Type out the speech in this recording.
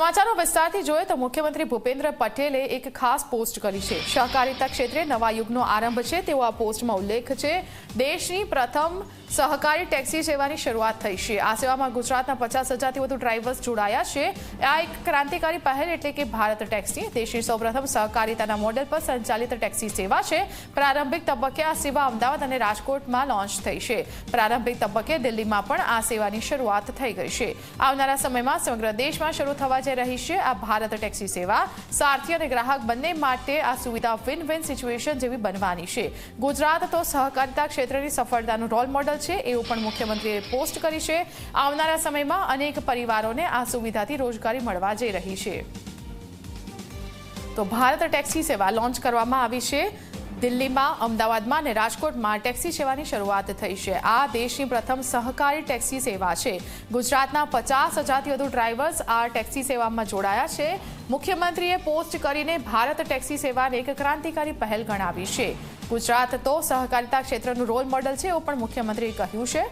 સમાચારો વિસ્તારથી જોઈએ તો મુખ્યમંત્રી ભૂપેન્દ્ર પટેલે એક ખાસ પોસ્ટ કરી છે. સહકારિતા ક્ષેત્રે નવા યુગનો આરંભ છે, તેવો આ પોસ્ટમાં ઉલ્લેખ છે. દેશની પ્રથમ સહકારી ટેક્સી સેવાની શરૂઆત થઈ છે. આ સેવામાં ગુજરાતના પચાસ હજારથી વધુ ડ્રાઈવર્સ જોડાયા છે. આ એક ક્રાંતિકારી પહેલ એટલે કે ભારત ટેક્સી. દેશની સૌપ્રથમ સહકારિતાના મોડેલ પર સંચાલિત ટેક્સી સેવા છે. પ્રારંભિક તબક્કે આ સેવા અમદાવાદ અને રાજકોટમાં લોન્ચ થઈ છે. પ્રારંભિક તબક્કે દિલ્હીમાં પણ આ સેવાની શરૂઆત થઈ ગઈ છે. આવનારા સમયમાં સમગ્ર દેશમાં શરૂ થવા જઈ રહી છે આ ભારત ટેક્સી સેવા. સારથી અને ગ્રાહક બંને માટે આ સુવિધા વિન વિન સિચ્યુએશન જેવી બનવાની છે. ગુજરાત તો સહકારિતા ક્ષેત્રની સફળતાનું રોલ મોડલ છે એવું પણ મુખ્યમંત્રીએ પોસ્ટ કરી છે. આવનારા સમયમાં અનેક પરિવારોને આ સુવિધાથી રોજગારી મળવા જઈ રહી છે. તો ભારત ટેક્સી સેવા લોન્ચ કરવામાં આવી છે. દિલ્હીમાં અમદાવાદમાં અને રાજકોટમાં ટેક્સી સેવાની શરૂઆત થઈ છે. આ દેશની પ્રથમ સહકારી ટેક્સી સેવા છે. ગુજરાતના પચાસ હજારથી વધુ ડ્રાઈવર્સ આ ટેક્સી સેવામાં જોડાયા છે. મુખ્યમંત્રીએ પોસ્ટ કરીને ભારત ટેક્સી સેવાને એક ક્રાંતિકારી પહેલ ગણાવી છે. ગુજરાત તો સહકારિતા ક્ષેત્રનું રોલ મોડલ છે એવું પણ મુખ્યમંત્રીએ કહ્યું છે.